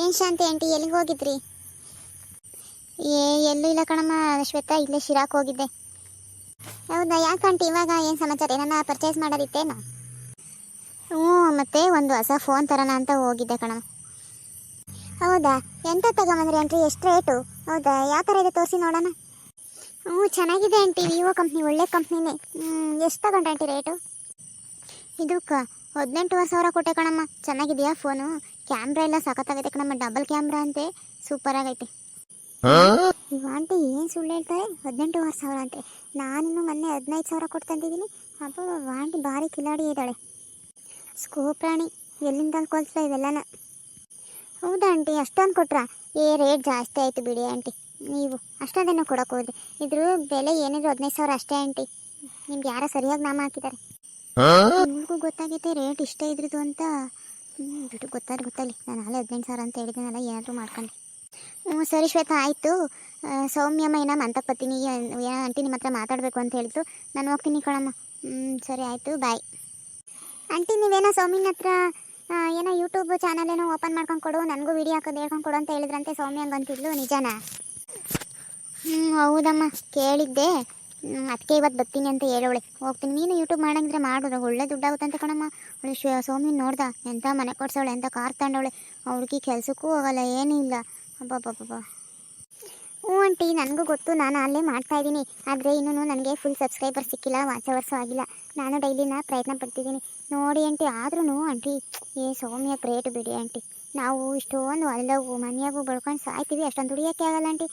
ಏನು ಶಾಂತಿ ಆಂಟಿ, ಎಲ್ಲಿಗೆ ಹೋಗಿದ್ರಿ? ಏ, ಎಲ್ಲೂ ಇಲ್ಲ ಕಣಮ್ಮ, ಶ್ವೇತಾ ಇಲ್ಲೇ ಶಿರಾಕ್ ಹೋಗಿದ್ದೆ. ಹೌದಾ, ಯಾಕೆ ಆಂಟಿ, ಇವಾಗ ಏನು ಸಮಾಚಾರ? ಏನನ್ನ ಪರ್ಚೇಸ್ ಮಾಡೋದಿತ್ತೇನು? ಹ್ಞೂ, ಮತ್ತೆ ಒಂದು ಹೊಸ ಫೋನ್ ತರೋಣ ಅಂತ ಹೋಗಿದ್ದೆ ಕಣಮ್ಮ. ಹೌದಾ, ಎಂತ ತಗೊಂಬಂದ್ರಿ ಆಂಟಿ, ಎಷ್ಟು ರೇಟು ಹೌದಾ, ಯಾವ ಥರ ಇದೆ ತೋರಿಸಿ ನೋಡೋಣ. ಹ್ಞೂ, ಚೆನ್ನಾಗಿದೆ ಆಂಟಿ, ವಿವೋ ಕಂಪ್ನಿ ಒಳ್ಳೆ ಕಂಪ್ನಿನೇ ಎಷ್ಟು ತಗೊಂಡ್ರೆ ಆಂಟಿ ರೇಟು ಇದಕ್ಕೆ ಹದಿನೆಂಟುವರೆ ಸಾವಿರ ಕೊಟ್ಟೆ ಕಣಮ್ಮ. ಚೆನ್ನಾಗಿದೆಯಾ ಫೋನು ಕ್ಯಾಮ್ರಾ ಎಲ್ಲ ಸಖತ್ತಾಗೈತೆ ಕಣಮ್ಮ. ಡಬಲ್ ಕ್ಯಾಮ್ರಾ ಅಂತೆ. ಸೂಪರ್ ಆಗೈತೆ. ಇವ ಆಂಟಿ ಏನು ಸುಳ್ಳು ಹೇಳ್ತಾರೆ? ಹದಿನೆಂಟುವರೆ ಸಾವಿರ ಅಂತೆ. ನಾನು ಮೊನ್ನೆ ಹದಿನೈದು ಸಾವಿರ ಕೊಟ್ಟು ತಂದಿದ್ದೀನಿ ಅಪ್ಪ ಆಂಟಿ ಭಾರಿ ಕಿಲಾಡಿ ಇದ್ದಾಳೆ. ಸ್ಕೋಪ್ ರಾಣಿ ಎಲ್ಲಿಂದ ಕೊಲ್ಸ್ತಾ ಇವೆಲ್ಲನ? ಹೌದಾ ಆಂಟಿ ಅಷ್ಟೊಂದು ಕೊಟ್ರಾ? ಏ ರೇಟ್ ಜಾಸ್ತಿ ಆಯಿತು ಬಿಡಿ ಆಂಟಿ. ನೀವು ಅಷ್ಟೊಂದೇನೋ ಕೊಡೋಕೆ ಹೋದ್ರಿ. ಇದ್ರ ಬೆಲೆ ಏನಿದ್ರು ಹದಿನೈದು ಸಾವಿರ ಅಷ್ಟೇ ಆಂಟಿ. ನಿಮ್ಗೆ ಯಾರೋ ಸರಿಯಾಗಿ ನಾಮ ಹಾಕಿದ್ದಾರೆ. ನಿಮಗೂ ಗೊತ್ತಾಗೈತೆ ರೇಟ್ ಇಷ್ಟ ಇದ್ರದ್ದು ಅಂತ. ಹ್ಞೂ ಗೊತ್ತಲ್ಲಿ ಗೊತ್ತಾಗಲಿ ನಾನು ನಾಳೆ ಹದಿನೆಂಟು ಸಾವಿರ ಅಂತ ಹೇಳಿದ್ದೀನಲ್ಲ ಏನಾದರೂ ಮಾಡ್ಕೊಂಡು. ಹ್ಞೂ ಸರಿ ಶ್ವೇತಾ, ಆಯಿತು. ಸೌಮ್ಯಮ್ಮ ಏನೋ ಮಂತಕ್ಕೆ ಬರ್ತೀನಿ ಏನೋ ಆಂಟಿ ನಿಮ್ಮ ಹತ್ರ ಮಾತಾಡಬೇಕು ಅಂತ ಹೇಳ್ತು ನಾನು ಹೋಗ್ತೀನಿ ಕಣಮ್ಮ. ಹ್ಞೂ ಸರಿ, ಆಯಿತು, ಬಾಯ್. ಆಂಟಿ, ನೀವೇನೋ ಸೌಮ್ಯನ ಹತ್ರ ಏನೋ ಯೂಟ್ಯೂಬ್ ಚಾನಲ್ ಏನೋ ಓಪನ್ ಮಾಡ್ಕೊಂಡು ಕೊಡು. ನನಗೂ ವಿಡಿಯೋ ಹಾಕೋದು ಹೇಳ್ಕೊಂಡು ಕೊಡು ಅಂತ ಹೇಳಿದ್ರಂತೆ ಸೌಮ್ಯ ಹಂಗೆ ಅಂತಿದ್ಲು ನಿಜನಾ? ಹ್ಞೂ ಹೌದಮ್ಮ. ಕೇಳಿದ್ದೆ. ಅದಕ್ಕೆ ಇವತ್ತು ಬರ್ತೀನಿ ಅಂತ ಹೇಳೋಳೆ ಹೋಗ್ತೀನಿ. ನೀನು ಯೂಟ್ಯೂಬ್ ಮಾಡಂಗಿದ್ರೆ ಮಾಡು. ಒಳ್ಳೆ ದುಡ್ಡಾಗುತ್ತಂತೆ ಕಣಮ್ಮ. ಅವಳು ಶಿವ ಸೌಮ್ಯನ ನೋಡ್ದ? ಎಂಥ ಮನೆ ಕೊಡ್ಸೋಳೆ ಎಂಥ ಕಾರ್ ತಗೊಂಡವಳೆ? ಅವ್ಳಿಗೆ ಕೆಲಸಕ್ಕೂ ಹೋಗಲ್ಲ, ಏನೂ ಇಲ್ಲ. ಅಬ್ಬಬ್ಬಬ್ಬ ಹ್ಞೂ ಆಂಟಿ, ನನಗೂ ಗೊತ್ತು. ನಾನು ಅಲ್ಲೇ ಮಾಡ್ತಾ ಇದ್ದೀನಿ. ಆದರೆ ಇನ್ನೂ ನನಗೆ ಫುಲ್ ಸಬ್ಸ್ಕ್ರೈಬರ್ ಸಿಕ್ಕಿಲ್ಲ ವಾಚ ವರ್ಷ ಆಗಿಲ್ಲ. ನಾನು ಡೈಲಿನ ಪ್ರಯತ್ನ ಪಡ್ತಿದ್ದೀನಿ. ನೋಡಿ ಆಂಟಿ ಆದ್ರೂ ಆಂಟಿ, ಏ ಸೌಮ್ಯ ಗ್ರೇಟ್ ಬಿಡಿ ಆಂಟಿ. ನಾವು ಇಷ್ಟೊಂದು ಹೊಲದಾಗು ಮನೆಯಾಗೂ ಬಳ್ಕೊಂಡು ಸಾಯ್ತೀವಿ. ಅಷ್ಟೊಂದು ದುಡಿಯೋಕ್ಕೆ ಆಗಲ್ಲ ಆಂಟಿ.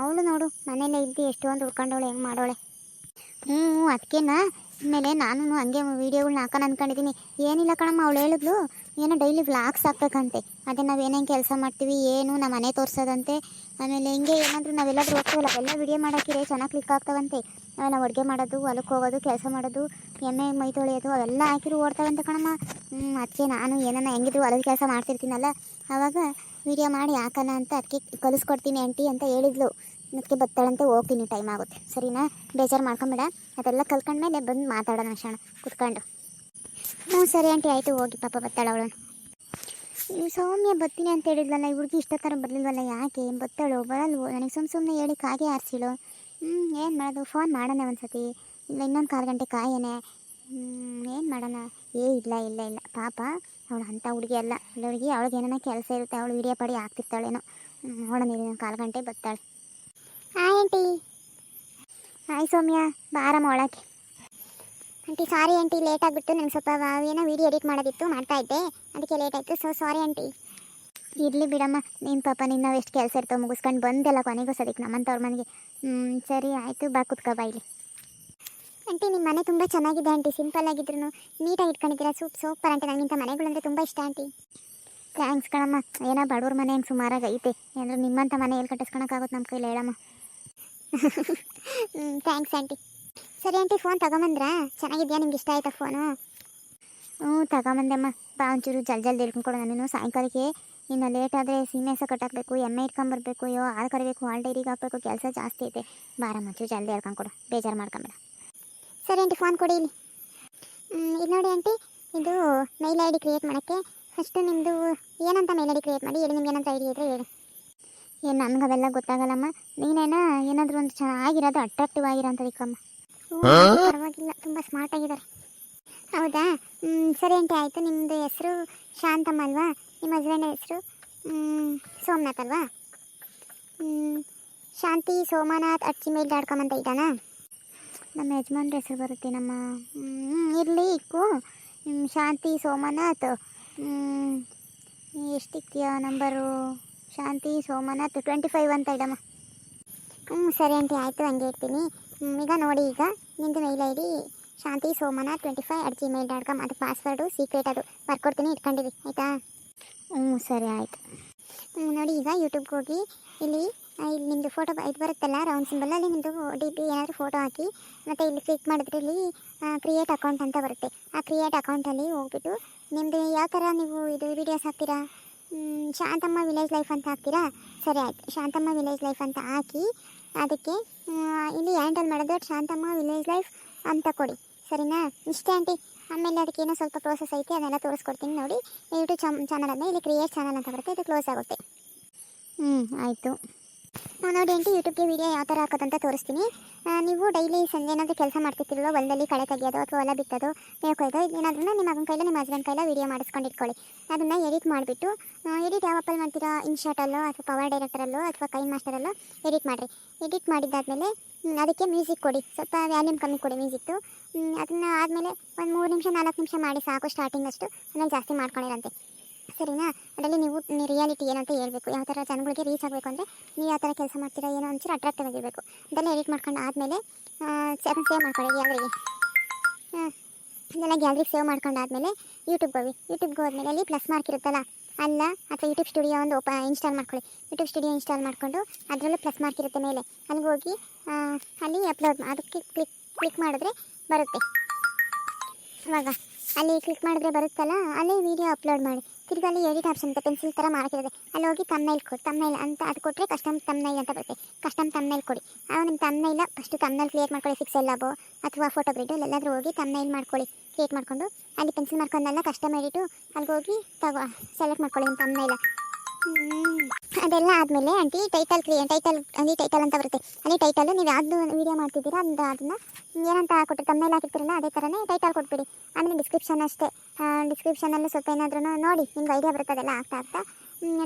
ಅವಳು ನೋಡು, ಮನೇಲೇ ಇದ್ದು ಎಷ್ಟೊಂದು ಉಳ್ಕೊಂಡವಳೆ, ಹೆಂಗೆ ಮಾಡೋಳೆ. ಹ್ಞೂ ಅದಕ್ಕೇನ ಆಮೇಲೆ ನಾನು ಹಂಗೆ ವೀಡಿಯೋಗಳ್ನ ಹಾಕೋಣ ಅಂದ್ಕೊಂಡಿದ್ದೀನಿ ಏನಿಲ್ಲ ಕಣಮ್ಮ, ಅವಳು ಹೇಳಿದ್ಲು, ಏನೋ ಡೈಲಿ ವ್ಲಾಗ್ಸ್ ಹಾಕ್ಬೇಕಂತೆ. ಅದೇ ನಾವು ಏನೇನು ಕೆಲಸ ಮಾಡ್ತೀವಿ, ಏನು ನಮ್ಮ ಮನೆ ತೋರಿಸೋದಂತೆ. ಆಮೇಲೆ ಹಿಂಗೆ ಏನಾದರೂ ನಾವೆಲ್ಲಾದ್ರೂ ಹೋಗ್ತೀವಲ್ಲ, ಅವೆಲ್ಲ ವೀಡಿಯೋ ಮಾಡೋಕ್ಕಿರೆ ಚೆನ್ನಾಗಿ ಕ್ಲಿಕ್ ಆಗ್ತಾವಂತೆ. ನಾವು ಅಡುಗೆ ಮಾಡೋದು ಹೊಲಕ್ಕೆ ಹೋಗೋದು, ಕೆಲಸ ಮಾಡೋದು, ಎಮ್ಮೆ, ಮೈ ತೊಳೆಯೋದು, ಅವೆಲ್ಲ ಹಾಕಿರು ಓಡ್ತಾವಂತೆ ಕಣಮ್ಮ. ಅದಕ್ಕೆ ನಾನು ಏನನ್ನ ಹೆಂಗಿದ್ರು ಹೊಲದ ಕೆಲಸ ಮಾಡ್ತಿರ್ತೀನಲ್ಲ ಆವಾಗ ವಿಡಿಯೋ ಮಾಡಿ ಹಾಕೋಣ ಅಂತ ಅದಕ್ಕೆ ಕಲಿಸ್ಕೊಡ್ತೀನಿ ಆಂಟಿ ಅಂತ ಹೇಳಿದ್ಲು. ಅದಕ್ಕೆ ಬತ್ತಾಳಂತೆ ಹೋಗ್ತೀನಿ ಟೈಮ್ ಆಗುತ್ತೆ. ಸರಿನಾ? ಬೇಜಾರು ಮಾಡ್ಕೊಂಬೇಡ. ಅದೆಲ್ಲ ಕಲ್ತ್ಕೊಂಡ್ಮೇಲೆ ಬಂದು ಮಾತಾಡೋಣ ಅಕ್ಷಣ ಕುತ್ಕೊಂಡು. ಹ್ಞೂ, ಸರಿ ಆಂಟಿ ಆಯಿತು, ಹೋಗಿ. ಪಾಪ ಬತ್ತಾಳವಳು ನೀವು ಸೌಮ್ಯ ಬರ್ತೀನಿ ಅಂತ ಹೇಳಿದ್ಲಲ್ಲ, ಈ ಹುಡುಗಿ ಇಷ್ಟ ಥರ ಬರಲಿಲ್ವಲ್ಲ? ಯಾಕೆ? ಬತ್ತಾಳು ಬರಲ್ವೋ? ನನಗೆ ಸುಮ್ಮ ಸುಮ್ಮನೆ ಹೇಳಿ ಕಾಗೆ ಆರಿಸಿಳು. ಹ್ಞೂ ಏನು ಮಾಡೋದು? ಫೋನ್ ಮಾಡೋಣ ಒಂದು ಸತಿ ಇಲ್ಲ, ಇನ್ನೊಂದು ಕಾಲು ಗಂಟೆ ಕಾಯೇನೆ. ಏನು ಮಾಡೋಣ? ಏ, ಇಲ್ಲ ಇಲ್ಲ ಇಲ್ಲ. ಪಾಪ, ಅವಳು ಅಂಥ ಹುಡುಗಿ ಅಲ್ಲ. ಇಲ್ಲ ಹುಡುಗಿ ಅವಳಿಗೆ ಏನಾನ ಕೆಲಸ ಇರುತ್ತೆ, ಅವಳು ವಿಡಿಯೋ ಪಡಿ ಹಾಕ್ತಿರ್ತಾಳೇನೋ. ನೋಡೋಣ ಇನ್ನೊಂದು ಕಾಲು ಗಂಟೆ ಬರ್ತಾಳೆ. Hi aunty hi Soumya. ಬಾರಮ್ಮ ಒಳಗೆ. ಆಂಟಿ ಸಾರಿ ಆಂಟಿ ಲೇಟ್ ಆಗಿಬಿಟ್ಟು ನನಗೆ ಸ್ವಲ್ಪ ಏನೋ ವೀಡಿಯೋ ಎಡಿಟ್ ಮಾಡೋದಿತ್ತು, ಮಾಡ್ತಾ ಇದ್ದೆ. ಅದಕ್ಕೆ ಲೇಟ್ ಆಯಿತು. ಸೊ ಸಾರಿ ಆಂಟಿ ಇರಲಿ ಬಿಡಮ್ಮ. ನಿನ್ನ ಪಾಪ ನಿನ್ನ ಎಷ್ಟು ಕೆಲಸ ಇರ್ತಾವೆ ಮುಗಿಸ್ಕೊಂಡು ಬಂದೆಲ್ಲ ಕೊನೆಗೂ ಸದಕ್ಕೆ ನಮ್ಮಂಥವ್ರ ಮನೆಗೆ ಸರಿ, ಆಯಿತು. ಬಾ, ಕುತ್ಕೋ, ಬಾ ಇಲ್ಲಿ. ಆಂಟಿ ನಿಮ್ಮ ಮನೆ ತುಂಬ ಚೆನ್ನಾಗಿದೆ ಆಂಟಿ. ಸಿಂಪಲ್ ಆಗಿದ್ರು ನೀಟಾಗಿ ಇಟ್ಕೊಂಡಿದ್ದೀರಾ. ಸೂಪ್ ಸೂಪರ್ ಆಂಟಿ. ನನಗಿಂತ ಮನೆಗಳಂದ್ರೆ ತುಂಬ ಇಷ್ಟ ಆಂಟಿ. ಥ್ಯಾಂಕ್ಸ್ ಕಣಮ್ಮ. ಏನೋ ಬಡವ್ರ ಮನೆ ಹೆಂಗೆ ಸುಮಾರಾಗಿ ಐತೆ. ಏನಾದ್ರು ನಿಮ್ಮಂಥ ಮನೆ ಎಲ್ಲಿ ಕಟ್ಟಿಸ್ಕೊಳಕ್ಕಾಗುತ್ತೆ ನಮ್ಮ ಕೈಲಿ ಹೇಳಮ್ಮ. Thanks aunty. ಸರಿ ಆಂಟಿ ಫೋನ್ ತಗೊಂಬಂದ್ರಾ? ಚೆನ್ನಾಗಿದೆಯಾ? ನಿಮ್ಗೆ ಇಷ್ಟ ಆಯ್ತಾ ಫೋನು ಹ್ಞೂ, ತಗೊಂಬಂದೆಮ್ಮ. ಬಾ, ಒಂಚೂರು ಜಲ್ ಜಲ್ದಿ ಹೇಳ್ಕೊಂಡ್ಕೊಡು ನಾನು. ಸಾಯಂಕಾಲಕ್ಕೆ ಇನ್ನು ಲೇಟ್ ಆದರೆ ಸೀಮೆ ಹಸ ಕಟ್ಟಾಕಬೇಕು ಎಮ್ಮೆ ಇಟ್ಕೊಂಬರ್ಬೇಕು, ಅಯ್ಯೋ ಹಾಲು ಕರಿಬೇಕು ಹಾಲು ಡೈರಿಗೆ ಹಾಕಬೇಕು, ಕೆಲಸ ಜಾಸ್ತಿ ಐತೆ. ಬಾರಮ್ಮ, ಒಂಚೂರು ಜಲ್ದಿ ಹೇಳ್ಕೊಂಡ್ಕೊಡು. ಬೇಜಾರು ಮಾಡ್ಕೊಂಬೇಡ. ಸರಿ ಆಂಟಿ ಫೋನ್ ಕೊಡಿ ಇಲ್ಲಿ. ಇದು ನೋಡಿ ಆಂಟಿ ಇದು ಮೇಲ್ ಐ ಡಿ ಕ್ರಿಯೇಟ್ ಮಾಡೋಕ್ಕೆ. ಫಸ್ಟು ನಿಮ್ಮದು ಏನಂತ ಮೇಲ್ ಐ ಡಿ ಕ್ರಿಯೇಟ್ ಮಾಡಿ ಹೇಳಿ ನಿಮ್ಗೆ ಏನಂತ ಐಡಿ ಇದ್ರೆ ಹೇಳಿ. ಏನು ನನಗೆ ಅವೆಲ್ಲ ಗೊತ್ತಾಗಲ್ಲಮ್ಮ? ನೀನೇನ ಏನಾದರೂ ಒಂದು ಚೆನ್ನಾಗಿರೋದು ಅಟ್ರಾಕ್ಟಿವ್ ಆಗಿರೋಂಥದಕ್ಕಮ್ಮ ಪರವಾಗಿಲ್ಲ ತುಂಬ ಸ್ಮಾರ್ಟ್ ಆಗಿದ್ದಾರೆ. ಹೌದಾ? ಸರಿ ಆಂಟಿ ಆಯಿತು. ನಿಮ್ಮದು ಹೆಸರು ಶಾಂತಮ್ಮ ಅಲ್ವಾ? ನಿಮ್ಮ ಹಸ್ಬೆಂಡ್ ಹೆಸರು? ಸೋಮನಾಥ್ ಅಲ್ವಾ? Shanti Somnath at Gmail dot com ಅಂತ ಇದ್ದಾನಾ? ನಮ್ಮ ಯಜಮಾನ್ರ ಹೆಸರು ಬರುತ್ತೆ ನಮ್ಮ ಇರಲಿ, ಇಕ್ಕು. Shanti, Somnath. ಎಷ್ಟಿಕ್ತಿಯ number? Shanti, Somnath twenty five ಅಂತ ಇಡಮ್ಮ. ಹ್ಞೂ ಸರಿ ಆಂಟಿ, ಆಯಿತು, ಹಂಗೆ ಇರ್ತೀನಿ. ಈಗ ನೋಡಿ, ಈಗ ನಿಂದು mail I D Shanti, Somnath twenty five at Gmail dot com ಅದು ಪಾಸ್ವರ್ಡು ಸೀಕ್ರೆಟ್ ಅದು. ಬರ್ಕೊಡ್ತೀನಿ, ಇಟ್ಕೊಂಡಿರಿ, ಆಯಿತಾ? ಹ್ಞೂ ಸರಿ, ಆಯಿತು. ನೋಡಿ, ಈಗ ಯೂಟ್ಯೂಬ್ಗೆ ಹೋಗಿ, ಇಲ್ಲಿ ಇಲ್ಲಿ ನಿಮ್ಮದು ಫೋಟೋ ಇದು ಬರುತ್ತಲ್ಲ ರೌಂಡ್ ಸಿಂಬಲ್ ಅಲ್ಲಿ ನಿಮ್ಮದು ಡಿ ಪಿ ಏನಾದರೂ ಫೋಟೋ ಹಾಕಿ, ಮತ್ತು ಇಲ್ಲಿ ಕ್ಲಿಕ್ ಮಾಡಿದ್ರೆ ಇಲ್ಲಿ ಕ್ರಿಯೇಟ್ ಅಕೌಂಟ್ ಅಂತ ಬರುತ್ತೆ. ಆ ಕ್ರಿಯೇಟ್ ಅಕೌಂಟಲ್ಲಿ ಹೋಗ್ಬಿಟ್ಟು ನಿಮ್ಮದು ಯಾವ ಥರ ನೀವು ಇದು ವೀಡಿಯೋಸ್ ಹಾಕ್ತೀರಾ? ಶಾಂತಮ್ಮ ವಿಲೇಜ್ ಲೈಫ್ ಅಂತ ಹಾಕ್ತೀರಾ? ಸರಿ ಆಯಿತು. ಶಾಂತಮ್ಮ ವಿಲೇಜ್ ಲೈಫ್ ಅಂತ ಹಾಕಿ, ಅದಕ್ಕೆ ಇಲ್ಲಿ ಹ್ಯಾಂಡಲ್ ಮಾಡೋದು ಶಾಂತಮ್ಮ ವಿಲೇಜ್ ಲೈಫ್ ಅಂತ ಕೊಡಿ. ಸರಿನಾ? ಇಷ್ಟೇ ಆಂಟಿ. ಆಮೇಲೆ ಅದಕ್ಕೆ ಏನೋ ಸ್ವಲ್ಪ ಪ್ರೋಸೆಸ್ ಐತೆ ಅದನ್ನೆಲ್ಲ ತೋರಿಸ್ಕೊಡ್ತೀನಿ ನೋಡಿ. ಯೂಟ್ಯೂಬ್ ಚಾನಲ್ ಅಂದರೆ ಇಲ್ಲಿ ಕ್ರಿಯೇಟ್ ಚಾನಲ್ ಅಂತ ಬರುತ್ತೆ, ಇದು ಕ್ಲೋಸ್ ಆಗುತ್ತೆ. ಹ್ಞೂ ಆಯಿತು. ನೋಡಿ ಆಂಟಿ ಯೂಟ್ಯೂಬ್ಗೆ ವೀಡಿಯೋ ಯಾವ ಥರ ಹಾಕೋದಂತ ತೋರಿಸ್ತೀನಿ. ನೀವು ಡೈಲಿ ಸಂಜೆ ಏನಾದರೂ ಕೆಲಸ ಮಾಡ್ತಿರ್ತಿರೋ ಹೊಲದಲ್ಲಿ ಕಳೆ ತೆಗಿಯೋದು ಅಥವಾ ಹೊಲ ಬಿತ್ತೋದು ಮೇವು ಕೊಯ್ದು, ಏನಾದ್ರೂ ನಿಮ್ಮ ಮಗನ ಕೈಲ, ನಿಮ್ಮ ಹಸ್ಬೆಂಡ್ ಕೈಲ ವೀಡಿಯೋ ಮಾಡಿಸ್ಕೊಂಡು ಇಟ್ಕೊಳ್ಳಿ. ಅದನ್ನು ಎಡಿಟ್ ಮಾಡಿಬಿಟ್ಟು ಎಡಿಟ್ ಯಾವ ಅಪ್ಪಲ್ಲಿ ಮಾಡ್ತೀರಾ? ಇನ್ಶಾಟಲ್ಲೋ ಅಥವಾ ಪವರ್ ಡೈರೆಕ್ಟರಲ್ಲೋ ಅಥವಾ ಕೈ ಮಾಸ್ಟರಲ್ಲೋ ಎಡಿಟ್ ಮಾಡಿರಿ. ಎಡಿಟ್ ಮಾಡಿದ್ದಾದಮೇಲೆ ಅದಕ್ಕೆ ಮ್ಯೂಸಿಕ್ ಕೊಡಿ. ಸ್ವಲ್ಪ ವ್ಯಾಲ್ಯೂಮ್ ಕಮ್ಮಿ ಕೊಡಿ ಮ್ಯೂಸಿಕ್ತು ಅದನ್ನು ಆದಮೇಲೆ ಒಂದು ಮೂರು ನಿಮಿಷ, ನಾಲ್ಕು ನಿಮಿಷ ಮಾಡಿ ಸಾಕು ಸ್ಟಾರ್ಟಿಂಗ್ ಅಷ್ಟು. ಆಮೇಲೆ ಜಾಸ್ತಿ ಮಾಡ್ಕೊಂಡಿರಂತೆ ಸರಿನಾ? ಅದರಲ್ಲಿ ನೀವು ರಿಯಾಲಿಟಿ ಏನಂತ ಹೇಳಬೇಕು. ಯಾವ ಥರ ಜನಗಳಿಗೆ ರೀಚ್ ಆಗಬೇಕು ಅಂದರೆ ನೀವು ಯಾವ ಥರ ಕೆಲಸ ಮಾಡ್ತೀರಾ ಏನೋ ಒಂಚೂರು ಅಟ್ರಾಕ್ಟಿವ್ ಆಗಿರಬೇಕು. ಅದೆಲ್ಲ ಎಡಿಟ್ ಮಾಡ್ಕೊಂಡು ಆದಮೇಲೆ ಅದನ್ನು ಸೇವ್ ಮಾಡ್ಕೊಳ್ಳಿ ಗ್ಯಾಲರಿಗೆ ಅದೆಲ್ಲ ಗ್ಯಾಲರಿಗೆ ಸೇವ್ ಮಾಡ್ಕೊಂಡು ಆದಮೇಲೆ ಯೂಟ್ಯೂಬ್ಗೆ ಹೋಗಿ. ಯೂಟ್ಯೂಬ್ಗೆ ಹೋದ್ಮೇಲೆ ಅಲ್ಲಿ ಪ್ಲಸ್ ಮಾರ್ಕ್ ಇರುತ್ತಲ್ಲ? ಅಲ್ಲ, ಅಥವಾ ಯೂಟ್ಯೂಬ್ ಸ್ಟುಡಿಯೋ ಒಂದು ಓಪ ಇನ್ಸ್ಟಾಲ್ ಮಾಡ್ಕೊಳ್ಳಿ. ಯೂಟ್ಯೂಬ್ ಸ್ಟುಡಿಯೋ ಇನ್ಸ್ಟಾಲ್ ಮಾಡಿಕೊಂಡು ಅದರಲ್ಲೂ ಪ್ಲಸ್ ಮಾರ್ಕ್ ಇರುತ್ತೆ ಮೇಲೆ. ಅಲ್ಲಿಗೆ ಹೋಗಿ ಅಲ್ಲಿ ಅಪ್ಲೋಡ್ ಅದಕ್ಕೆ ಕ್ಲಿಕ್ ಕ್ಲಿಕ್ ಮಾಡಿದ್ರೆ ಬರುತ್ತೆ. ಇವಾಗ ಅಲ್ಲಿ ಕ್ಲಿಕ್ ಮಾಡಿದ್ರೆ ಬರುತ್ತಲ್ಲ? ಅಲ್ಲಿ ವಿಡಿಯೋ ಅಪ್ಲೋಡ್ ಮಾಡಿ. ತಿರ್ಗಿ ಅಲ್ಲಿ ಎಡಿಟ್ ಆಪ್ಷನ್ ಅಂತ ಪೆನ್ಸಿಲ್ ಥರ ಮಾರ್ಕಿರುತ್ತೆ ಅಲ್ಲಿ ಹೋಗಿ ತಮ್ನೈಲ್ ಕೊಡಿ ತಮ್ನೈಲ್ ಅಂತ ಅದು ಕೊಟ್ಟರೆ ಕಸ್ಟಮ್ ತಮ್ನೈಲ್ ಅಂತ ಬರುತ್ತೆ. ಕಸ್ಟಮ್ ತಮ್ನೈಲ್ ಕೊಡಿ. ಆಗ ನಿಮ್ಮ ಫಸ್ಟ್ ಫಸ್ಟು ತಮ್ನೈಲ್ ಕ್ರಿಯೇಟ್ ಮಾಡ್ಕೊಳ್ಳಿ ಸಿಕ್ಸ್ ಲ್ಯಾಬು ಅಥವಾ ಫೋಟೋ ಗ್ರಿಡ್ ಎಲ್ಲಾದರೂ ಹೋಗಿ ತಮ್ನೈಲ್ ಮಾಡ್ಕೊಳ್ಳಿ ಕ್ರಿಯೇಟ್ ಮಾಡಿಕೊಂಡು. ಅಲ್ಲಿ ಪೆನ್ಸಿಲ್ ಮಾಡ್ಕೊಂಡೆಲ್ಲ ಕಸ್ಟಮ್ ಎಡಿಟು ಅಲ್ಲಿಗೆ ಹೋಗಿ ತಗೋ ಸೆಲೆಕ್ಟ್ ಮಾಡ್ಕೊಳ್ಳಿ ನಿಮ್ಮ ತಮ್ನೈಲ ಅದೆಲ್ಲ ಆದಮೇಲೆ ಆಂಟಿ ಟೈಟಲ್ ಕ್ರಿಯೇ ಟೈಟಲ್ ಅಂದ್ರೆ ಟೈಟಲ್ ಅಂತ ಬರುತ್ತೆ. ಅಲ್ಲಿ ಟೈಟಲ್ ನೀವು ಯಾವ್ದು ವೀಡಿಯೋ ಮಾಡ್ತಿದ್ದೀರಾ ಅದು ಅದನ್ನು ಏನಂತ ಕೊಟ್ಟು ತಮ್ಮೇಲೆ ಹಾಕಿರ್ತೀರಲ್ಲ, ಅದೇ ಥರನೇ ಟೈಟಲ್ ಕೊಟ್ಬಿಡಿ. ಆಮೇಲೆ ಡಿಸ್ಕ್ರಿಪ್ಷನ್ ಅಷ್ಟೇ. ಡಿಸ್ಕ್ರಿಪ್ಷನಲ್ಲಿ ಸ್ವಲ್ಪ ಏನಾದ್ರೂ ನೋಡಿ, ನಿಮ್ಗೆ ಐಡಿಯಾ ಬರುತ್ತೆ, ಅದೆಲ್ಲ ಆಗ್ತಾ ಆಗ್ತಾ.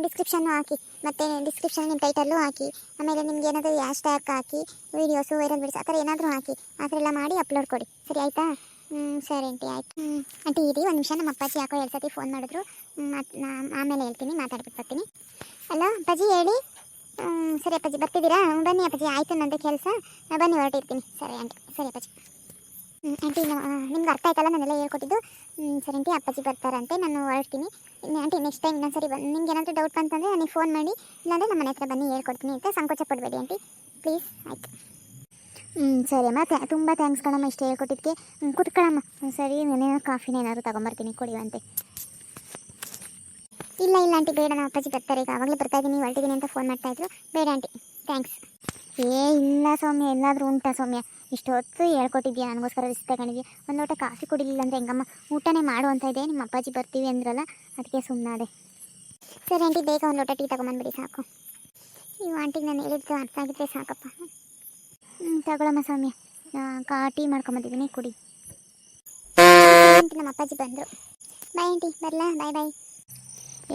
ಡಿಸ್ಕ್ರಿಪ್ಷನ್ನು ಹಾಕಿ, ಮತ್ತು ಡಿಸ್ಕ್ರಿಪ್ಷನ್ ನಿಮ್ಮ ಟೈಟಲ್ಲು ಹಾಕಿ, ಆಮೇಲೆ ನಿಮ್ಗೆ ಏನಾದರೂ ಹ್ಯಾಶ್ ಟ್ಯಾಗ್ ಹಾಕಿ ವೀಡಿಯೋಸು ವೈರಲ್ ಬಿಡಿಸಿ ಆ ಥರ ಏನಾದರೂ ಹಾಕಿ, ಆ ಥರ ಎಲ್ಲ ಮಾಡಿ ಅಪ್ಲೋಡ್ ಕೊಡಿ. ಸರಿ, ಆಯಿತಾ? ಹ್ಞೂ ಸರಿ ಆಂಟಿ, ಆಯ್ತು. ಹ್ಞೂ ಆಂಟಿ, ಇರಿ, ಒಂದು ನಿಮಿಷ, ನಮ್ಮ ಅಪ್ಪಾಜಿ ಯಾಕೋ ಎರಡು ಸತಿ ಫೋನ್ ಮಾಡಿದ್ರು. ಆಮೇಲೆ ಹೇಳ್ತೀನಿ, ಮಾತಾಡ್ಬಿಟ್ಟು ಬರ್ತೀನಿ. ಹಲೋ ಅಪ್ಪಾಜಿ, ಹೇಳಿ. ಸರಿ ಅಪ್ಪಾಜಿ, ಬರ್ತಿದ್ದೀರಾ? ಬನ್ನಿ ಅಪ್ಪಾಜಿ, ಆಯಿತು ನಂದು ಕೆಲಸ. ಬನ್ನಿ ಹೊರಟಿರ್ತೀನಿ ಸರಿ ಆಂಟಿ, ಸರಿ ಅಪ್ಪಾಜಿ. ಆಂಟಿ ನಿಮ್ಗೆ ಅರ್ಥ ಆಯ್ತಲ್ಲ, ನಾನೆಲ್ಲ ಹೇಳ್ಕೊಟ್ಟಿದ್ದು? ಸರಿ ಆಂಟಿ, ಅಪ್ಪಾಜಿ ಬರ್ತಾರಂತೆ, ನಾನು ಹೊರಡ್ತೀನಿ. ಆಂಟಿ ನೆಕ್ಸ್ಟ್ ಟೈಮ್ ಇನ್ನೊಂದು ಸರಿ ಬಂದು ನಿಮ್ಗೆ ಏನಾದರೂ ಡೌಟ್ ಬಂತಂದರೆ, ನನಗೆ ಫೋನ್ ಮಾಡಿ. ಇಲ್ಲಾಂದರೆ ನಮ್ಮ ಮನೆ ಹತ್ರ ಬನ್ನಿ, ಹೇಳ್ಕೊಡ್ತೀನಿ ಅಂತ ಸಂಕೋಚ ಪಡಬೇಡಿ ಆಂಟಿ. ಪ್ಲೀಸ್ ಆಯಿತು. ಹ್ಞೂ ಸರಿ ಅಮ್ಮ ಥ್ಯಾ ತುಂಬ ಥ್ಯಾಂಕ್ಸ್ ಕಣಮ್ಮ ಇಷ್ಟು ಹೇಳ್ಕೊಟ್ಟಿದ್ದಕ್ಕೆ ಕುತ್ಕೊಳ್ಳಮ್ಮ ಸರಿ ನಾನೇನೋ ಕಾಫಿನ ಏನಾದ್ರು ತೊಗೊಂಬರ್ತೀನಿ, ಕುಡಿಯುವಂತೆ. ಇಲ್ಲ ಇಲ್ಲ ಆಂಟಿ ಬೇಡ ನಮ್ಮ ಅಪ್ಪಾಜಿ ಬರ್ತಾರೆ. ಈಗ ಆವಾಗಲೇ ಬರ್ತಾ ಇದ್ದೀನಿ ಹೊರಟಿದ್ದೀನಿ ಅಂತ ಫೋನ್ ಮಾಡ್ತಾ ಇದ್ರು. ಬೇಡ ಆಂಟಿ ಥ್ಯಾಂಕ್ಸ್ ಏ, ಇಲ್ಲ ಸೌಮ್ಯ, ಎಲ್ಲಾದರೂ ಉಂಟಾ ಸೌಮ್ಯ. ಇಷ್ಟು ಹೊತ್ತು ಹೇಳ್ಕೊಟ್ಟಿದ್ಯಾ? ನನಗೋಸ್ಕರ ರಿಸ್ಕ್ ತಗೊಂಡಿದ್ಯಾ? ಒಂದು ಲೋಟ ಕಾಫಿ ಕುಡಿಲಿಲ್ಲ ಅಂದರೆ ಹೆಂಗಮ್ಮ? ಊಟನೇ ಮಾಡು ಅಂತ ಇದೆ, ನಿಮ್ಮ ಅಪ್ಪಾಜಿ ಬರ್ತೀವಿ ಅಂದ್ರಲ್ಲ, ಅದಕ್ಕೆ ಸುಮ್ಮನಾದೆ ಸರಿ ಆಂಟಿ ಬೇಗ ಒಂದು ಲೋಟ ಟೀ ತಗೊಂಬಂದ್ಬಿಡಿ, ಸಾಕು. ನೀವು ಆಂಟಿಗೆ ನಾನು ಹೇಳಿದ್ದು ಅರ್ಥ ಆಗಿದ್ರೆ ಸಾಕಪ್ಪ. ಹ್ಞೂ ತಗೊಳಮ್ಮ ಸ್ವಾಮಿ. ಕಾ, ಟೀ ಮಾಡ್ಕೊಂಬಂದಿದ್ದೀನಿ ಕುಡಿ. ನಮ್ಮ ಅಪ್ಪಾಜಿ ಬಂದರು. ಬಾಯ್ ಆಂಟಿ, ಬರಲಾ? ಬಾಯ್ ಬಾಯ್.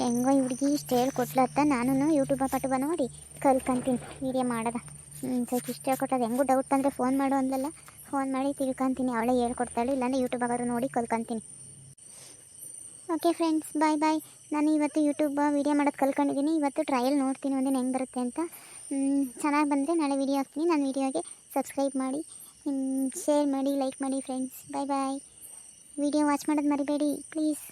ಹೆಂಗೋ ಹುಡುಗಿ ಇಷ್ಟು ಹೇಳ್ಕೊಟ್ಲತ್ತ ನಾನು ಯೂಟ್ಯೂಬ ಪಟುಬ ನೋಡಿ, ಕಲ್ಕಂತೀನಿ ವೀಡಿಯೋ ಮಾಡೋದ. ಹ್ಞೂ ಸ್ವಲ್ಪ ಇಷ್ಟು ಹೇಳ್ಕೊಟ್ಟದ. ಹೆಂಗೂ ಡೌಟ್ ಬಂದರೆ ಫೋನ್ ಮಾಡು ಅಂದಲ್ಲ ಫೋನ್ ಮಾಡಿ ತಿಳ್ಕೊಂತೀನಿ. ಅವಳೇ ಹೇಳ್ಕೊಡ್ತಾಳೆ, ಇಲ್ಲಾಂದ್ರೆ ಯೂಟ್ಯೂಬಾಗಾದ್ರು ನೋಡಿ ಕಲ್ಕೊಂತೀನಿ. ಓಕೆ ಫ್ರೆಂಡ್ಸ್ ಬಾಯ್ ಬಾಯ್ ನಾನು ಇವತ್ತು ಯೂಟ್ಯೂಬ್ ವೀಡಿಯೋ ಮಾಡೋದು ಕಲ್ಕೊಂಡಿದ್ದೀನಿ ಇವತ್ತು ಟ್ರಯಲ್ ನೋಡ್ತೀನಿ ಒಂದಿನ ಹೆಂಗೆ ಬರುತ್ತೆ ಅಂತ. ಚೆನ್ನಾಗಿ ಬಂದರೆ ನಾಳೆ ವೀಡಿಯೋ ಹಾಕ್ತೀನಿ. ನಾನು ವೀಡಿಯೋಗೆ ಸಬ್ಸ್ಕ್ರೈಬ್ ಮಾಡಿ ಶೇರ್ ಮಾಡಿ ಲೈಕ್ ಮಾಡಿ friends bye bye video watch ಮಾಡೋದು ಮರಿಬೇಡಿ ಪ್ಲೀಸ್